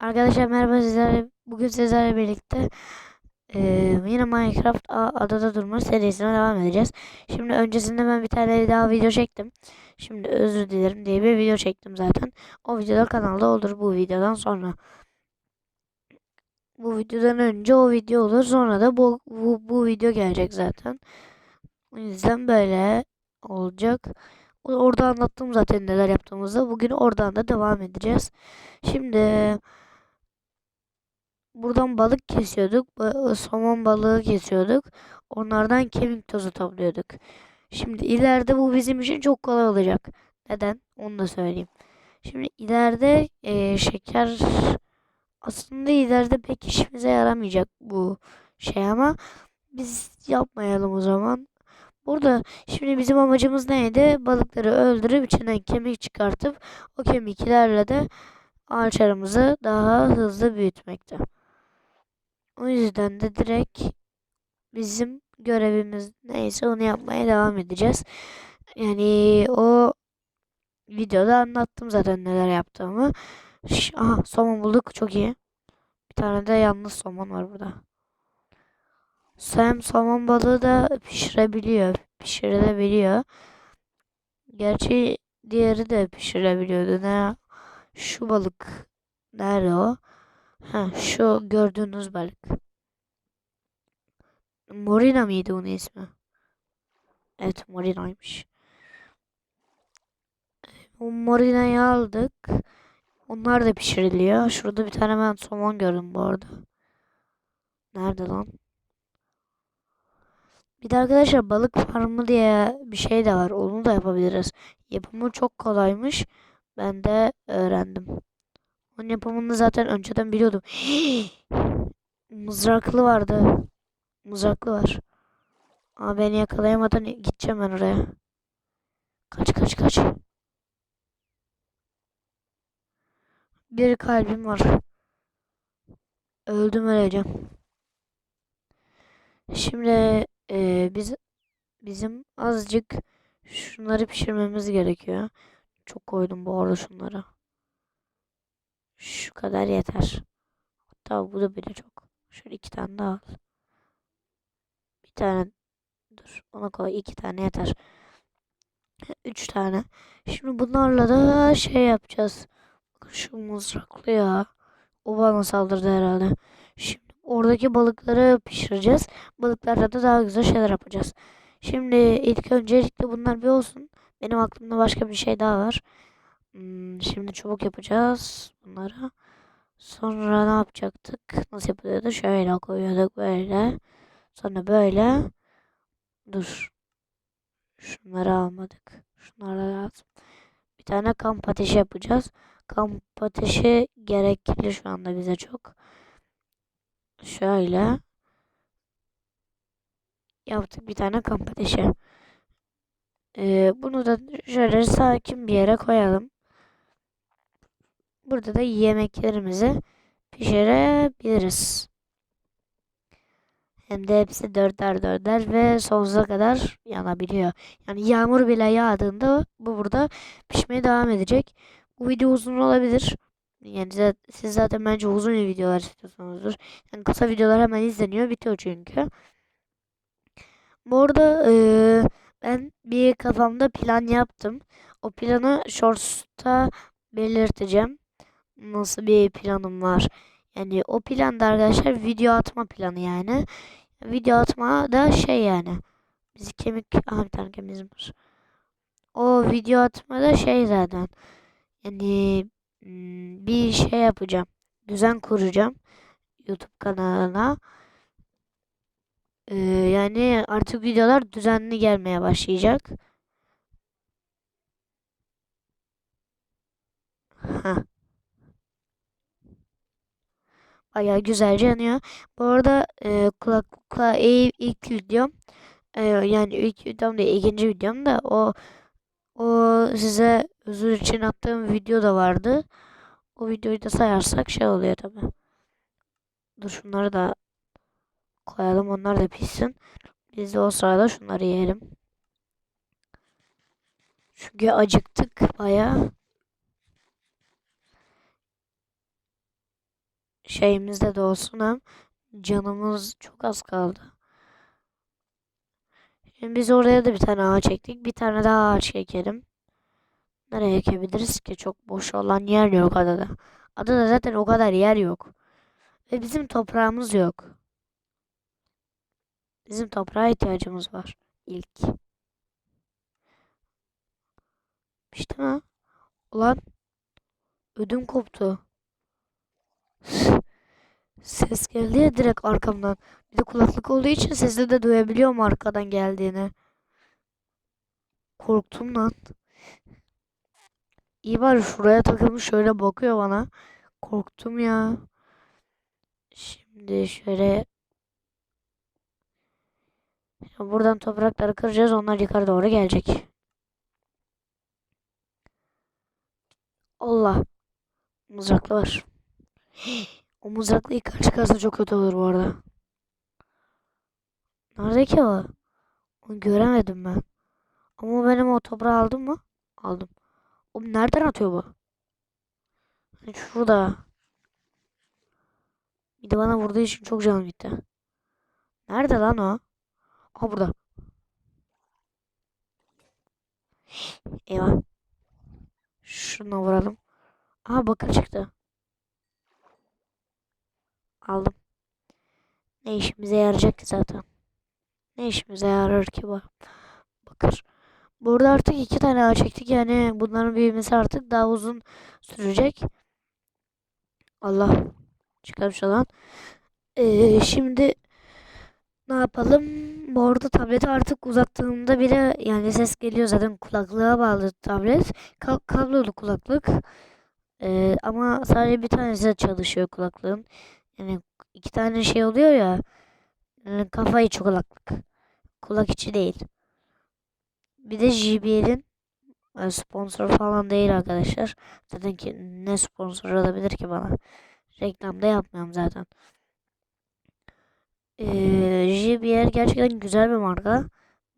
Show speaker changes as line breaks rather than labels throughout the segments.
Arkadaşlar merhaba sizlerle bugün sizlerle birlikte eee, yine Minecraft adada durma serisine devam edeceğiz. Şimdi öncesinde ben bir tane daha video çektim. Şimdi özür dilerim diye bir video çektim zaten. O videoda kanalda olur bu videodan sonra. Bu videodan önce o video olur sonra da bu, bu, bu video gelecek zaten. O yüzden böyle olacak. Orada anlattım zaten neler yaptığımızda. Bugün oradan da devam edeceğiz. Şimdi Buradan balık kesiyorduk. Somon balığı kesiyorduk. Onlardan kemik tozu topluyorduk. Şimdi ileride bu bizim için çok kolay olacak. Neden? Onu da söyleyeyim. Şimdi ileride eee, şeker aslında ileride pek işimize yaramayacak bu şey ama biz yapmayalım o zaman. Burada şimdi bizim amacımız neydi? Balıkları öldürüp içinden kemik çıkartıp o kemiklerle de ağaçlarımızı daha hızlı büyütmekte. O yüzden de direkt bizim görevimiz neyse onu yapmaya devam edeceğiz. Yani o videoda anlattım zaten neler yaptığımı. Ş- Aha somon bulduk çok iyi. Bir tane de yalnız somon var burada. Hem somon balığı da pişirebiliyor. Pişirilebiliyor. Gerçi diğeri de pişirebiliyordu. Ne? Şu balık. Nerede o? Ha, şu gördüğünüz balık. Morina mıydı onun ismi? Evet Morina'ymış. O Morina'yı aldık. Onlar da pişiriliyor. Şurada bir tane ben somon gördüm bu arada. Nerede lan? Bir de arkadaşlar balık farmı diye bir şey de var. Onu da yapabiliriz. Yapımı çok kolaymış. Ben de öğrendim. Onun yapımını zaten önceden biliyordum. Mızraklı vardı. Mızraklı var. Ama beni yakalayamadan gideceğim ben oraya. Kaç kaç kaç. Bir kalbim var. Öldüm öleceğim. Şimdi eee, biz bizim azıcık şunları pişirmemiz gerekiyor. Çok koydum bu arada şunları. Şu kadar yeter. Hatta bu da bile çok. Şöyle iki tane daha al. Bir tane dur. Ona koy iki tane yeter. Üç tane. Şimdi bunlarla da şey yapacağız. Bakın şu mızraklı ya. O bana saldırdı herhalde. Şimdi oradaki balıkları pişireceğiz. Balıklarla da daha güzel şeyler yapacağız. Şimdi ilk öncelikle bunlar bir olsun. Benim aklımda başka bir şey daha var. Hmm, şimdi çubuk yapacağız bunları. Sonra ne yapacaktık? Nasıl yapılıyordu? Şöyle koyuyorduk böyle. Sonra böyle. Dur. Şunları almadık. Şunları lazım. Bir tane kamp ateşi yapacağız. Kamp ateşi gerekli şu anda bize çok. Şöyle yaptık bir tane kamp ateşi. Ee, bunu da şöyle sakin bir yere koyalım. Burada da yemeklerimizi pişirebiliriz. Hem de hepsi dörder dörder ve sonsuza kadar yanabiliyor. Yani yağmur bile yağdığında bu burada pişmeye devam edecek. Bu video uzun olabilir. Yani siz zaten bence uzun videolar istiyorsunuzdur. Yani kısa videolar hemen izleniyor, bitiyor çünkü. Bu arada eee, ben bir kafamda plan yaptım. O planı Shorts'ta belirteceğim. Nasıl bir planım var. Yani o planda arkadaşlar video atma planı yani. Video atma da şey yani. Biz kemik... Aha bir tane kemiğimiz var. O video atma da şey zaten. Yani hmm, bir şey yapacağım. Düzen kuracağım. YouTube kanalına. Ee, yani artık videolar düzenli gelmeye başlayacak. Heh, bayağı güzelce yanıyor. Bu arada e, kulaklıkla ilk, videom e, yani ilk videom değil ikinci videom da o o size özür için attığım video da vardı. O videoyu da sayarsak şey oluyor tabi. Dur şunları da koyalım onlar da pişsin. Biz de o sırada şunları yiyelim. Çünkü acıktık bayağı. Şeyimizde de olsun hem canımız çok az kaldı. Şimdi biz oraya da bir tane ağaç ektik. Bir tane daha ağaç ekelim. Nereye ekebiliriz ki? Çok boş olan yer yok adada. Adada zaten o kadar yer yok. Ve bizim toprağımız yok. Bizim toprağa ihtiyacımız var. İlk. İşte mi? Ulan ödüm koptu. Ses geldi ya direkt arkamdan. Bir de kulaklık olduğu için sesi de duyabiliyorum arkadan geldiğini. Korktum lan. İyi bari şuraya takılmış şöyle bakıyor bana. Korktum ya. Şimdi şöyle buradan toprakları kıracağız. Onlar yukarı doğru gelecek. Allah. Mızraklı var. O mızraklı ilk çıkarsa çok kötü olur bu arada. Nerede ki o? Onu göremedim ben. Ama benim o toprağı aldım mı? Aldım. Oğlum nereden atıyor bu? Hani Şurada. Bir de bana vurduğu için çok canım gitti. Nerede lan o? Aha burada. Eyvah. Şuna vuralım. Aha bakır çıktı. Aldım. Ne işimize yarayacak ki zaten? Ne işimize yarar ki bu? Bakır. Burada artık iki tane ağaç çektik. Yani bunların büyümesi artık daha uzun sürecek. Allah. Çıkarmış olan. Ee, şimdi ne yapalım? Bu arada tableti artık uzattığımda bile yani ses geliyor zaten kulaklığa bağlı tablet. Ka kablolu kulaklık. Ee, ama sadece bir tanesi çalışıyor kulaklığın. Yani iki tane şey oluyor ya. Yani kafa içi kulaklık. Kulak içi değil. Bir de JBL'in e, sponsor falan değil arkadaşlar. Zaten ki ne sponsor olabilir ki bana? Reklamda yapmıyorum zaten. Ee, JBL gerçekten güzel bir marka.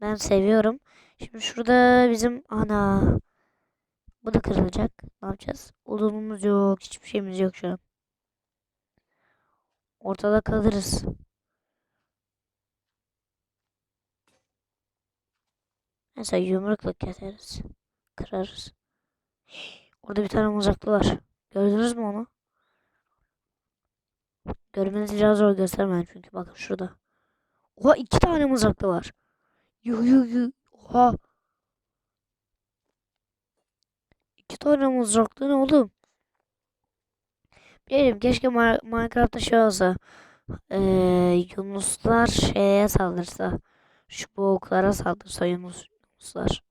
Ben seviyorum. Şimdi şurada bizim ana bu da kırılacak. Ne yapacağız? Odunumuz yok. Hiçbir şeyimiz yok şu an. Ortada kalırız. Mesela yumrukla keseriz. Kırarız. Orada bir tane mızraklı var. Gördünüz mü onu? Görmeniz biraz zor göstermeyin çünkü bakın şurada. Oha iki tane mızraklı var. Yuh yuh yuh. Oha. İki tane mızraklı ne oğlum? Bilmiyorum keşke Minecraft'ta şey olsa. Ee, Yunuslar şeye saldırsa. Şu boğuklara saldırsa Yunus, Yunuslar.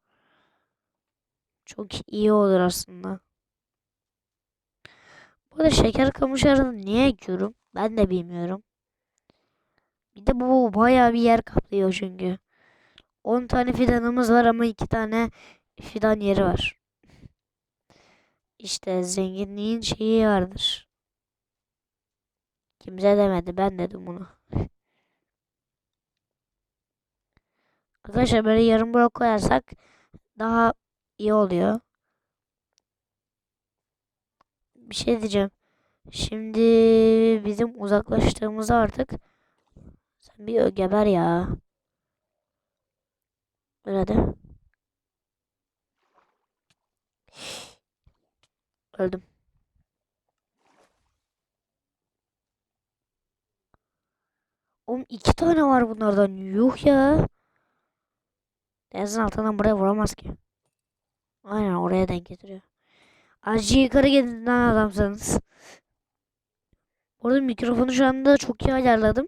Çok iyi olur aslında. Bu arada şeker kamışlarını niye ekiyorum? Ben de bilmiyorum. Bir de bu bayağı bir yer kaplıyor çünkü. 10 tane fidanımız var ama 2 tane fidan yeri var. İşte zenginliğin şeyi vardır. Kimse demedi ben dedim bunu. Arkadaşlar böyle yarım blok koyarsak daha iyi oluyor. Bir şey diyeceğim. Şimdi bizim uzaklaştığımızda artık sen bir geber ya. Nerede? Öldüm. Oğlum iki tane var bunlardan. Yuh ya. Denizin altından buraya vuramaz ki. Aynen oraya denk getiriyor. Acı yukarı gidin lan adamsanız. Orada mikrofonu şu anda çok iyi ayarladım.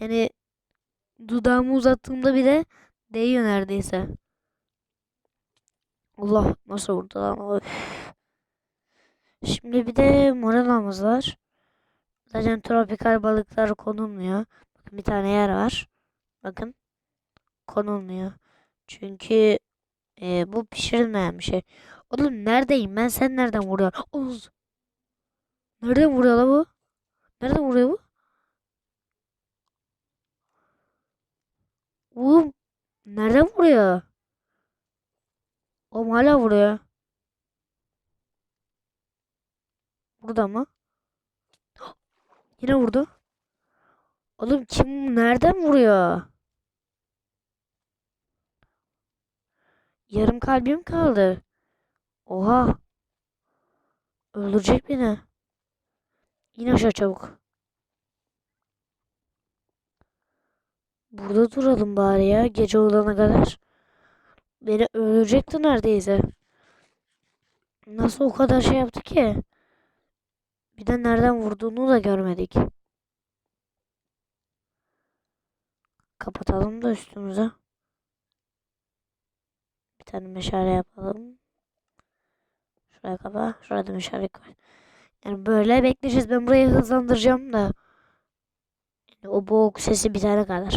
Yani dudağımı uzattığımda bile değiyor neredeyse. Allah nasıl vurdu lan. Öf. Şimdi bir de moralamız var. Zaten tropikal balıklar konulmuyor. Bir tane yer var. Bakın konulmuyor. Çünkü e, bu pişirilmeyen bir şey. Oğlum neredeyim ben sen nereden vuruyorsun? Oğuz. Nereden vuruyor la bu? Nereden vuruyor bu? Oğlum nereden vuruyor? Oğlum hala vuruyor. Burada mı? Yine vurdu. Oğlum kim nereden vuruyor? Yarım kalbim kaldı. Oha. Öldürecek beni. İn aşağı çabuk. Burada duralım bari ya gece olana kadar. Beni öldürecekti neredeyse. Nasıl o kadar şey yaptı ki? Bir de nereden vurduğunu da görmedik. Kapatalım da üstümüze. Bir tane meşale yapalım. Şuraya kapa. Şuraya da meşale koy. Yani böyle bekleyeceğiz. Ben burayı hızlandıracağım da. Yani o boğuk sesi bitene kadar.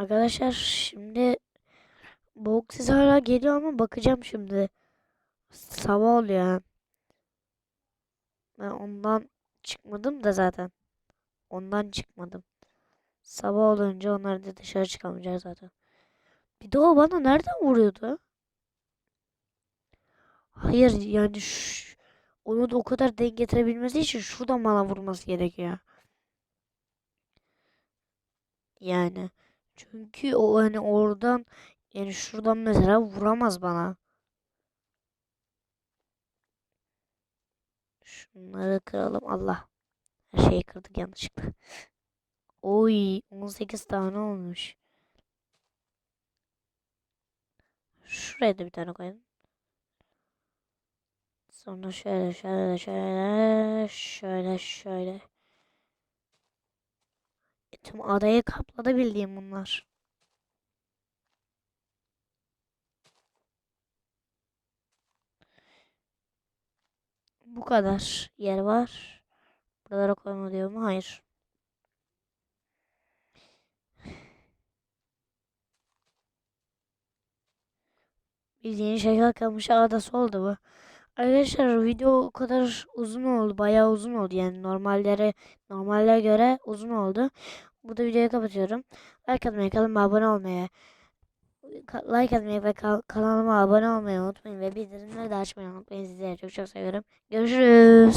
Arkadaşlar şimdi boğuk ses hala geliyor ama bakacağım şimdi. Sabah oluyor. Ben ondan çıkmadım da zaten. Ondan çıkmadım. Sabah olunca onlar da dışarı çıkamayacak zaten. Bir de o bana nereden vuruyordu? Hayır yani şş, onu da o kadar denk getirebilmesi için şuradan bana vurması gerekiyor. Yani çünkü o hani oradan yani şuradan mesela vuramaz bana. Şunları kıralım. Allah. Her şeyi kırdık yanlışlıkla. Oy 18 tane olmuş. Şuraya da bir tane koyalım. Sonra şöyle şöyle şöyle şöyle şöyle. Tüm adayı kapladı bildiğim bunlar. Bu kadar yer var. Buralara koyma diyor mu? Hayır. Bildiğin şeker kamışı adası oldu bu. Arkadaşlar video o kadar uzun oldu. Bayağı uzun oldu yani normallere normale göre uzun oldu. Burada videoyu kapatıyorum. Like atmayı, kanalıma abone olmayı, like atmayı ve kanalıma abone olmayı unutmayın ve bildirimleri de açmayı unutmayın. Sizleri çok çok seviyorum. Görüşürüz.